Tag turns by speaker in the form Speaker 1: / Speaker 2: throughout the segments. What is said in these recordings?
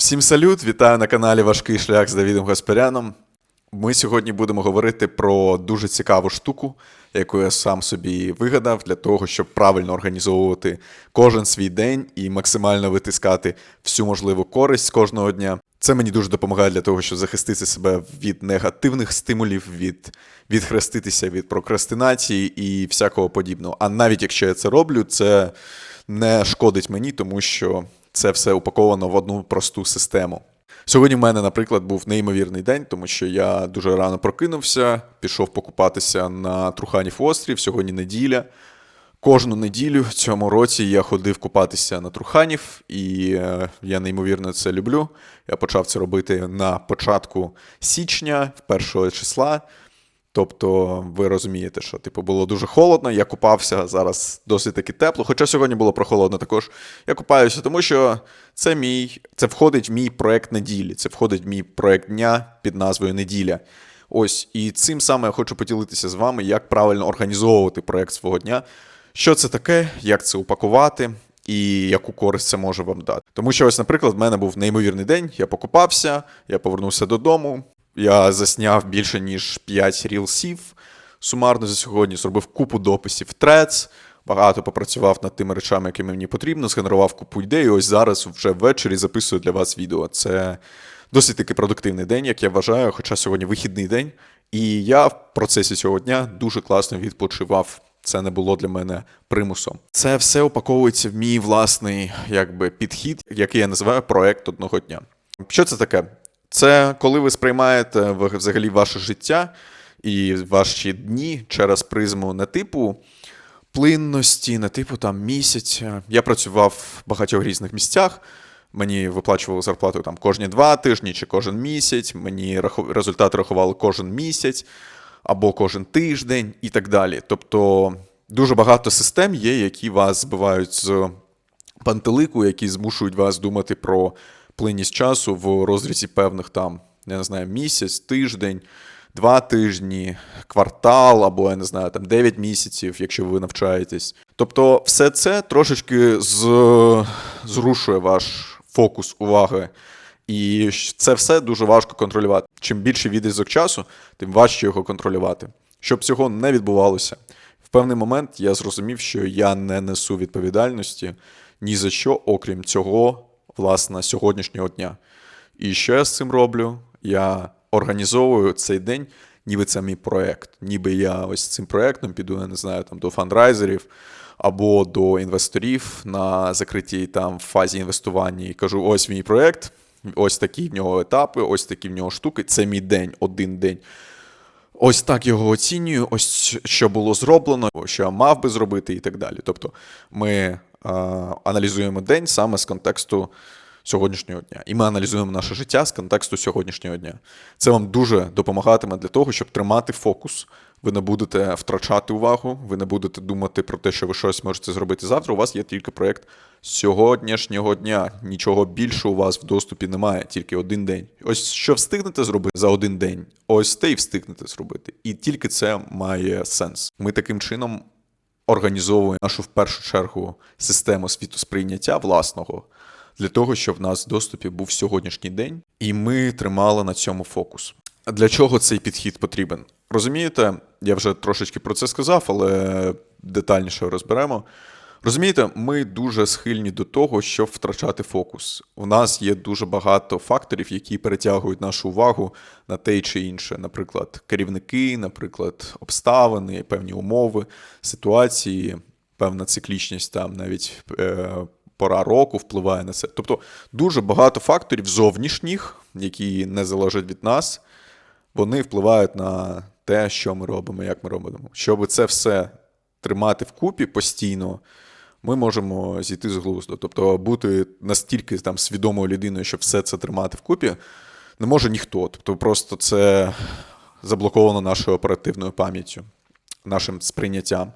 Speaker 1: Всім салют! Вітаю на каналі Важкий шлях з Давідом Гаспаряном. Ми сьогодні будемо говорити про дуже цікаву штуку, яку я сам собі вигадав для того, щоб правильно організовувати кожен свій день і максимально витискати всю можливу користь кожного дня. Це мені дуже допомагає для того, щоб захистити себе від негативних стимулів, від відхреститися від прокрастинації і всякого подібного. А навіть якщо я це роблю, це не шкодить мені, тому що це все упаковано в одну просту систему. Сьогодні в мене, наприклад, був неймовірний день, тому що я дуже рано прокинувся, пішов покупатися на Труханів острів. Сьогодні неділя. Кожну неділю в цьому році я ходив купатися на Труханів, і е, я неймовірно це люблю. Я почав це робити на початку січня, першого числа. Тобто, ви розумієте, що типу було дуже холодно, я купався зараз досить таки тепло. Хоча сьогодні було прохолодно також. Я купаюся, тому що це мій, це входить в мій проект неділі. Це входить в мій проект дня під назвою Неділя. Ось і цим саме я хочу поділитися з вами, як правильно організовувати проект свого дня. Що це таке, як це упакувати і яку користь це може вам дати. Тому що, ось, наприклад, в мене був неймовірний день, я покупався, я повернувся додому. Я засняв більше ніж 5 рілсів сумарно за сьогодні, зробив купу дописів Threads, багато попрацював над тими речами, які мені потрібно, згенерував купу ідей. і Ось зараз вже ввечері записую для вас відео. Це досить таки продуктивний день, як я вважаю, хоча сьогодні вихідний день. І я в процесі цього дня дуже класно відпочивав. Це не було для мене примусом. Це все упаковується в мій власний якби, підхід, який я називаю проект одного дня. Що це таке? Це коли ви сприймаєте взагалі ваше життя і ваші дні через призму не типу плинності, не типу там місяця. Я працював в багатьох різних місцях. Мені виплачували зарплату там кожні два тижні чи кожен місяць. Мені результати рахували кожен місяць або кожен тиждень і так далі. Тобто дуже багато систем є, які вас збивають з пантелику, які змушують вас думати про плинність часу в розрізі певних там, я не знаю, місяць, тиждень, два тижні, квартал, або я не знаю, там 9 місяців, якщо ви навчаєтесь. Тобто, все це трошечки з... зрушує ваш фокус уваги. І це все дуже важко контролювати. Чим більше відрізок часу, тим важче його контролювати. Щоб цього не відбувалося, в певний момент я зрозумів, що я не несу відповідальності ні за що, окрім цього, власне, сьогоднішнього дня. І що я з цим роблю? Я організовую цей день, ніби це мій проект. Ніби я ось цим проектом піду, я не знаю, там до фандрайзерів або до інвесторів на закритій там фазі інвестування і кажу: ось мій проект, ось такі в нього етапи, ось такі в нього штуки. Це мій день, один день. Ось так його оцінюю, ось що було зроблено, що я мав би зробити, і так далі. Тобто ми аналізуємо день саме з контексту сьогоднішнього дня. І ми аналізуємо наше життя з контексту сьогоднішнього дня. Це вам дуже допомагатиме для того, щоб тримати фокус. Ви не будете втрачати увагу, ви не будете думати про те, що ви щось можете зробити завтра. У вас є тільки проєкт сьогоднішнього дня. Нічого більше у вас в доступі немає, тільки один день. Ось що встигнете зробити за один день, ось те й встигнете зробити. І тільки це має сенс. Ми таким чином організовуємо нашу в першу чергу систему світосприйняття власного для того, щоб в нас в доступі був сьогоднішній день, і ми тримали на цьому фокус. Для чого цей підхід потрібен? Розумієте, я вже трошечки про це сказав, але детальніше розберемо. Розумієте, ми дуже схильні до того, щоб втрачати фокус. У нас є дуже багато факторів, які перетягують нашу увагу на те чи інше. Наприклад, керівники, наприклад, обставини, певні умови, ситуації, певна циклічність там навіть е, пора року впливає на це. Тобто дуже багато факторів зовнішніх, які не залежать від нас, вони впливають на те, що ми робимо, як ми робимо. Щоб це все тримати вкупі постійно, ми можемо зійти з глузду. Тобто бути настільки там свідомою людиною, щоб все це тримати вкупі, не може ніхто. Тобто просто це заблоковано нашою оперативною пам'яттю, нашим сприйняттям.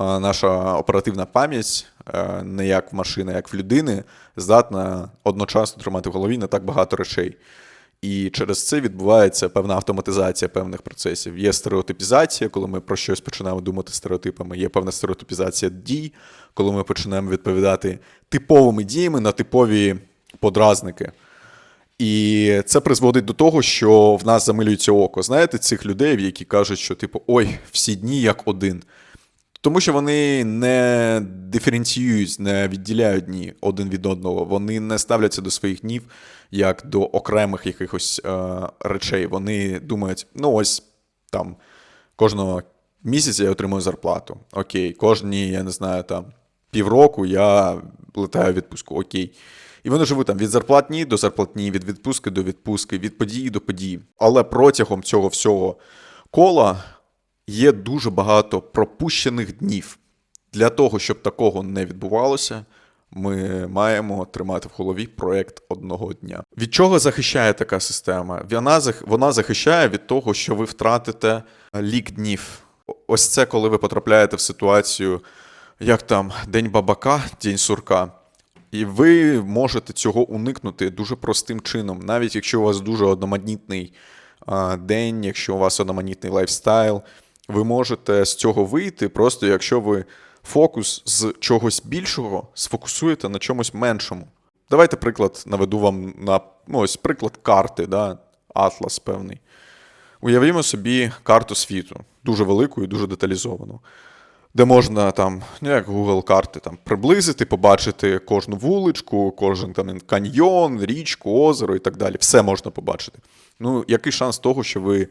Speaker 1: Наша оперативна пам'ять, е, не як в машини, як в людини, здатна одночасно тримати в голові не так багато речей. І через це відбувається певна автоматизація певних процесів. Є стереотипізація, коли ми про щось починаємо думати стереотипами. Є певна стереотипізація дій, коли ми починаємо відповідати типовими діями на типові подразники. І це призводить до того, що в нас замилюється око. Знаєте, цих людей, які кажуть, що типу, ой, всі дні як один. Тому що вони не диференціюють, не відділяють дні один від одного. Вони не ставляться до своїх днів як до окремих якихось е, речей. Вони думають, ну ось там кожного місяця я отримую зарплату. Окей, кожні, я не знаю, там півроку я летаю в відпустку. Окей. І вони живуть там від зарплатні до зарплатні, від відпустки до відпустки, від події до події. Але протягом цього всього кола є дуже багато пропущених днів. Для того, щоб такого не відбувалося, ми маємо тримати в голові проект одного дня. Від чого захищає така система? Вона, зах- вона захищає від того, що ви втратите лік днів. Ось це коли ви потрапляєте в ситуацію, як там День бабака, День сурка. І ви можете цього уникнути дуже простим чином, навіть якщо у вас дуже одноманітний день, якщо у вас одноманітний лайфстайл, ви можете з цього вийти, просто якщо ви фокус з чогось більшого сфокусуєте на чомусь меншому. Давайте приклад наведу вам на ну, ось приклад карти, да? атлас певний. Уявімо собі карту світу, дуже велику і дуже деталізовану, де можна там, ну як Google карти, там приблизити, побачити кожну вуличку, кожен там каньйон, річку, озеро і так далі. Все можна побачити. Ну, який шанс того, що ви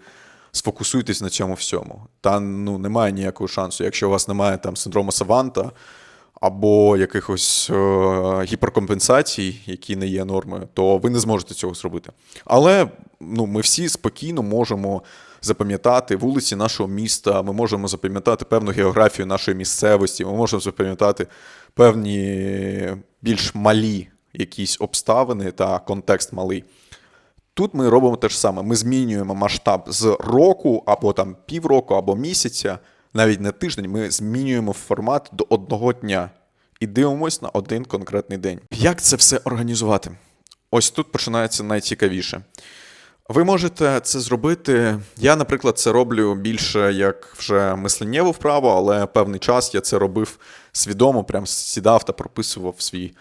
Speaker 1: сфокусуєтесь на цьому всьому? Та ну немає ніякого шансу. Якщо у вас немає там синдрому Саванта або якихось е, гіперкомпенсацій, які не є нормою, то ви не зможете цього зробити. Але ну, ми всі спокійно можемо запам'ятати вулиці нашого міста, ми можемо запам'ятати певну географію нашої місцевості, ми можемо запам'ятати певні більш малі якісь обставини та контекст малий. Тут ми робимо те ж саме. Ми змінюємо масштаб з року або там півроку, або місяця, навіть не тиждень. Ми змінюємо формат до одного дня і дивимось на один конкретний день. Як це все організувати? Ось тут починається найцікавіше. Ви можете це зробити. Я, наприклад, це роблю більше як вже мисленнєву вправу, але певний час я це робив свідомо, прям сідав та прописував свій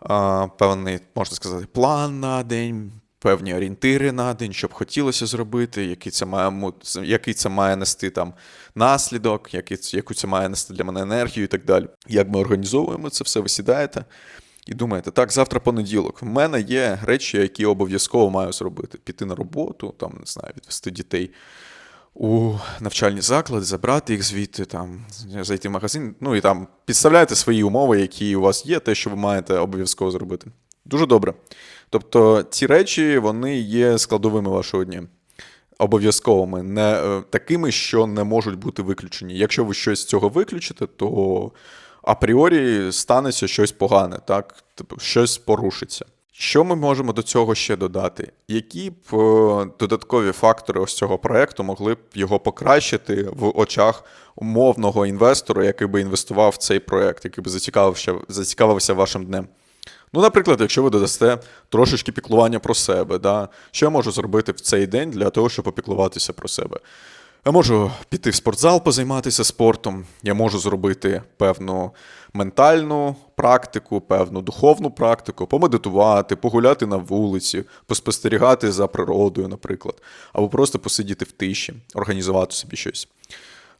Speaker 1: а, певний, можна сказати, план на день, певні орієнтири на день, що б хотілося зробити, який це має, який це має нести там наслідок, який, яку це має нести для мене енергію і так далі. Як ми організовуємо це все, ви сідаєте і думаєте, так, завтра понеділок. В мене є речі, які обов'язково маю зробити: піти на роботу, там не знаю, відвести дітей у навчальні заклади, забрати їх звідти, там зайти в магазин. Ну і там підставляєте свої умови, які у вас є, те, що ви маєте обов'язково зробити. Дуже добре. Тобто ці речі вони є складовими вашого дня. Обов'язковими, не е, такими, що не можуть бути виключені. Якщо ви щось з цього виключите, то апріорі станеться щось погане, так? Типу, щось порушиться. Що ми можемо до цього ще додати? Які б е, додаткові фактори ось цього проекту могли б його покращити в очах умовного інвестора, який би інвестував в цей проект, який би зацікавився, зацікавився вашим днем? Ну, наприклад, якщо ви додасте трошечки піклування про себе, да? що я можу зробити в цей день для того, щоб попіклуватися про себе? Я можу піти в спортзал, позайматися спортом, я можу зробити певну ментальну практику, певну духовну практику, помедитувати, погуляти на вулиці, поспостерігати за природою, наприклад, або просто посидіти в тиші, організувати собі щось.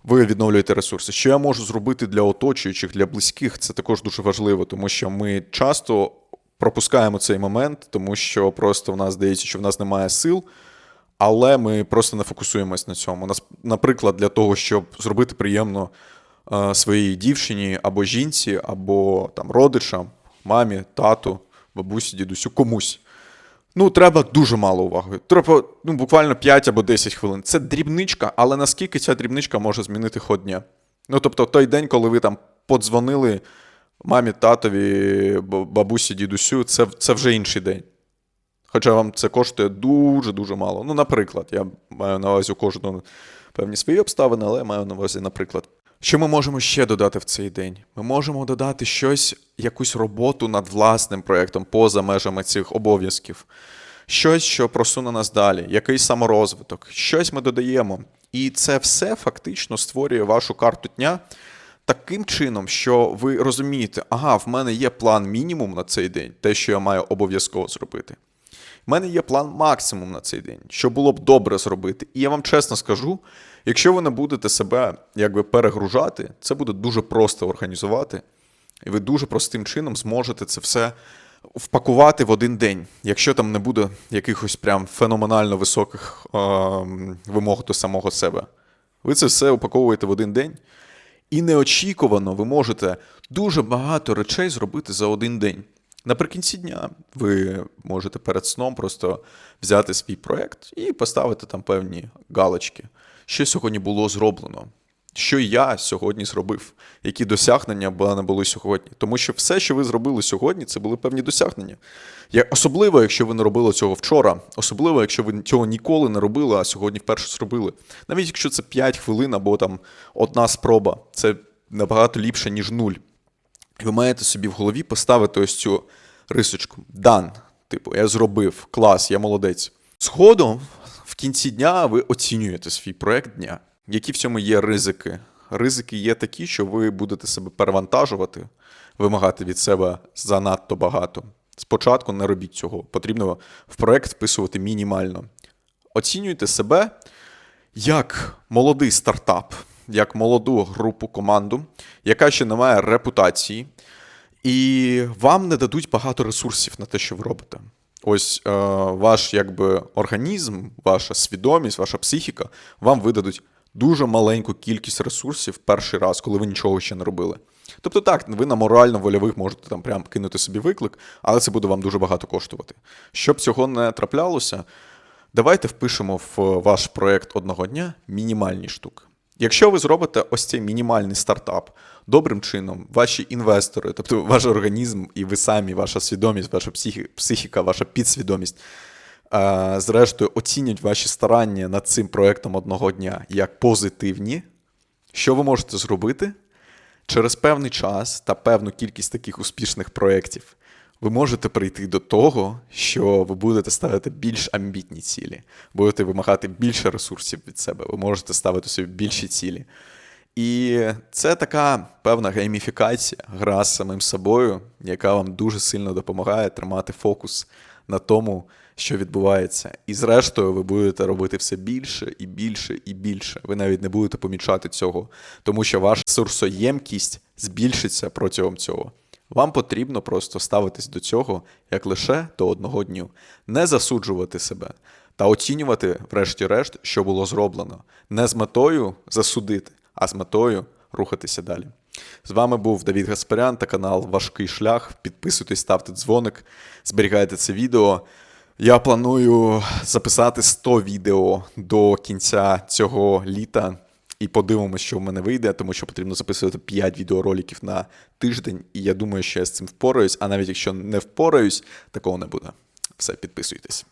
Speaker 1: Ви відновлюєте ресурси. Що я можу зробити для оточуючих, для близьких, це також дуже важливо, тому що ми часто пропускаємо цей момент, тому що просто в нас здається, що в нас немає сил, але ми просто не фокусуємось на цьому. Нас, наприклад, для того, щоб зробити приємно е, своїй дівчині або жінці, або там родичам, мамі, тату, бабусі, дідусю, комусь. Ну, треба дуже мало уваги. Треба ну, буквально 5 або 10 хвилин. Це дрібничка, але наскільки ця дрібничка може змінити ход дня? Ну, тобто, той день, коли ви там подзвонили мамі, татові, бабусі, дідусю, це, це вже інший день. Хоча вам це коштує дуже-дуже мало. Ну, наприклад, я маю на увазі у кожного певні свої обставини, але маю на увазі, наприклад. Що ми можемо ще додати в цей день? Ми можемо додати щось, якусь роботу над власним проєктом поза межами цих обов'язків. Щось, що просуне нас далі, якийсь саморозвиток, щось ми додаємо. І це все фактично створює вашу карту дня таким чином, що ви розумієте, ага, в мене є план мінімум на цей день, те, що я маю обов'язково зробити. В мене є план максимум на цей день, що було б добре зробити. І я вам чесно скажу: якщо ви не будете себе якби перегружати, це буде дуже просто організувати, і ви дуже простим чином зможете це все впакувати в один день, якщо там не буде якихось прям феноменально високих е, вимог до самого себе. Ви це все упаковуєте в один день, і неочікувано ви можете дуже багато речей зробити за один день. Наприкінці дня ви можете перед сном просто взяти свій проєкт і поставити там певні галочки, що сьогодні було зроблено, що я сьогодні зробив, які досягнення в були сьогодні. Тому що все, що ви зробили сьогодні, це були певні досягнення. Я, особливо, якщо ви не робили цього вчора, особливо, якщо ви цього ніколи не робили, а сьогодні вперше зробили. Навіть якщо це 5 хвилин або там одна спроба, це набагато ліпше, ніж нуль. І ви маєте собі в голові поставити ось цю рисочку. Дан. Типу, я зробив, клас, я молодець. Згодом, в кінці дня, ви оцінюєте свій проект дня. Які в цьому є ризики? Ризики є такі, що ви будете себе перевантажувати, вимагати від себе занадто багато. Спочатку не робіть цього. Потрібно в проект вписувати мінімально. Оцінюйте себе як молодий стартап, як молоду групу команду, яка ще не має репутації, і вам не дадуть багато ресурсів на те, що ви робите. Ось е, ваш якби організм, ваша свідомість, ваша психіка вам видадуть дуже маленьку кількість ресурсів перший раз, коли ви нічого ще не робили. Тобто так, ви на морально-вольових можете там прям кинути собі виклик, але це буде вам дуже багато коштувати. Щоб цього не траплялося, давайте впишемо в ваш проект одного дня мінімальні штуки. Якщо ви зробите ось цей мінімальний стартап добрим чином, ваші інвестори, тобто ваш організм і ви самі, ваша свідомість, ваша психіка, ваша підсвідомість, е, зрештою оцінять ваші старання над цим проектом одного дня як позитивні, що ви можете зробити? Через певний час та певну кількість таких успішних проєктів ви можете прийти до того, що ви будете ставити більш амбітні цілі, будете вимагати більше ресурсів від себе, ви можете ставити собі більші цілі. І це така певна гейміфікація, гра з самим собою, яка вам дуже сильно допомагає тримати фокус на тому, що відбувається. І зрештою, ви будете робити все більше і більше і більше. Ви навіть не будете помічати цього, тому що ваша ресурсоємкість збільшиться протягом цього. Вам потрібно просто ставитись до цього як лише до одного дню, не засуджувати себе та оцінювати, врешті-решт, що було зроблено, не з метою засудити, а з метою рухатися далі. З вами був Давід Гаспарян та канал Важкий шлях. Підписуйтесь, ставте дзвоник, зберігайте це відео. Я планую записати 100 відео до кінця цього літа. І подивимося, що в мене вийде, тому що потрібно записувати 5 відеороликів на тиждень. І я думаю, що я з цим впораюсь. А навіть якщо не впораюсь, такого не буде. Все, підписуйтесь.